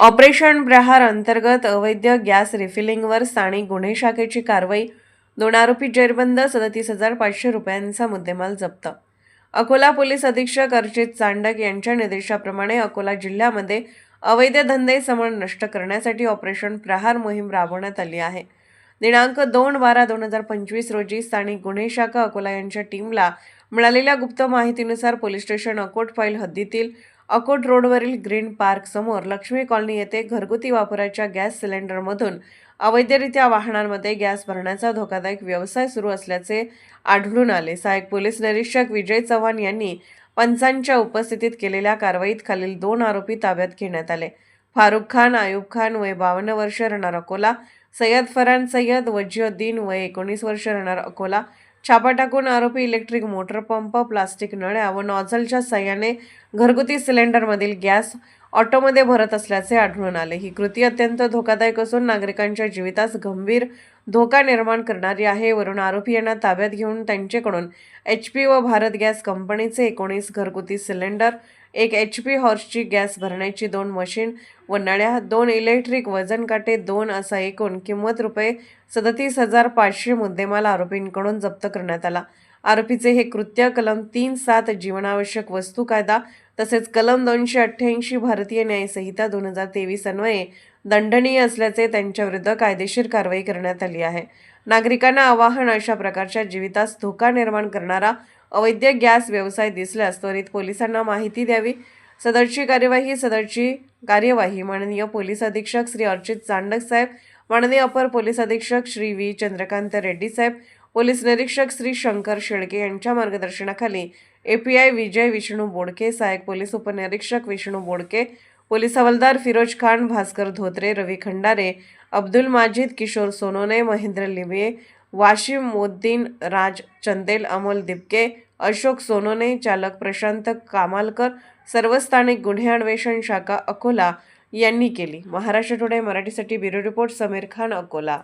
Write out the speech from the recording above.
Operation Prahar अंतर्गत अवैध gas रिफिलिंगवर स्थानिक गुन्हे शाखेची कारवाई दोन आरोपी जेरबंद सदतीस हजार पाचशे रुपयांचा मुद्देमाल जप्त. अकोला पोलीस अधीक्षक अर्जित चांडक यांच्या निर्देशाप्रमाणे अकोला जिल्ह्यामध्ये अवैध धंदे समळ नष्ट करण्यासाठी ऑपरेशन प्रहार मोहीम राबवण्यात आली आहे. दिनांक दोन बारा दोन हजार पंचवीस रोजी स्थानिक गुन्हे शाखा अकोला यांच्या टीमला मिळालेल्या गुप्त माहितीनुसार पोलीस स्टेशन अकोट फाईल हद्दीतील अकोट रोडवरील ग्रीन पार्क समोर लक्ष्मी कॉलनी येथे घरगुती वापराच्या गॅस सिलेंडरमधून अवैधरित्या वाहनांमध्ये गॅस भरण्याचा धोकादायक व्यवसाय सुरू असल्याचे आढळून आले. सहाय्यक पोलीस निरीक्षक विजय चव्हाण यांनी पंचांच्या उपस्थितीत केलेल्या कारवाईत खालील दोन आरोपी ताब्यात घेण्यात आले. फारुख खान आयुब खान वय बावन्न वर्ष राहणार अकोला सय्यद फरान सय्यद वजिउद्दीन वय एकोणीस वर्ष राहणार अकोला छापा टाकून आरोपी इलेक्ट्रिक मोटर पंप प्लास्टिक नळ्या व नॉझलच्या सहाय्याने घरगुती सिलेंडरमधील गॅस ऑटोमध्ये भरत असल्याचे आढळून आले. ही कृती अत्यंत धोकादायक असून नागरिकांच्या जीवितास गंभीर धोका निर्माण करणारी आहे. वरून आरोपी यांना ताब्यात घेऊन त्यांच्याकडून एच पी व भारत गॅस कंपनीचे एकोणीस घरगुती सिलेंडर एक एच पी हॉर्सची गॅस भरण्याची दोन मशीन व नळ्या दोन इलेक्ट्रिक वजन काटे दोन असा एकूण किंमत रुपये सदतीस हजार पाचशे मुद्देमाल आरोपींकडून जप्त करण्यात आला. आरोपीचे हे कृत्य कलम तीन सात जीवनावश्यक वस्तू कायदा तसेच कलम दोनशे अठ्ठ्याऐंशी भारतीय न्यायसंहिता दोन हजार तेवीस अन्वये दंडनीय असल्याचे त्यांच्याविरुद्ध कायदेशीर कारवाई करण्यात आली आहे. नागरिकांना आवाहन अशा प्रकारच्या जीवितास धोका निर्माण करणारा अवैध गॅस व्यवसाय दिसल्यास त्वरित पोलिसांना माहिती द्यावी. सदरची कार्यवाही सदरची कार्यवाही माननीय पोलीस अधीक्षक श्री अर्चित चांडक साहेब माननीय अपर पोलीस अधीक्षक श्री व्ही. चंद्रकांत रेड्डी साहेब पोलीस निरीक्षक श्री शंकर शेळके यांच्या मार्गदर्शनाखाली एपीआय विजय विष्णू बोडके सहाय्यक पोलीस उपनिरीक्षक विष्णू बोडके पोलीस हवालदार फिरोज खान भास्कर धोत्रे रवी खंडारे अब्दुल माजिद किशोर सोनोने महेंद्र लिबये वाशिम मोद्दीन राज चंदेल अमोल दिपके अशोक सोनोने चालक प्रशांत कामालकर सर्व स्थानिक गुन्हे अन्वेषण शाखा अकोला यांनी केली. महाराष्ट्र टुडे मराठीसाठी ब्युरो रिपोर्ट समीर खान अकोला.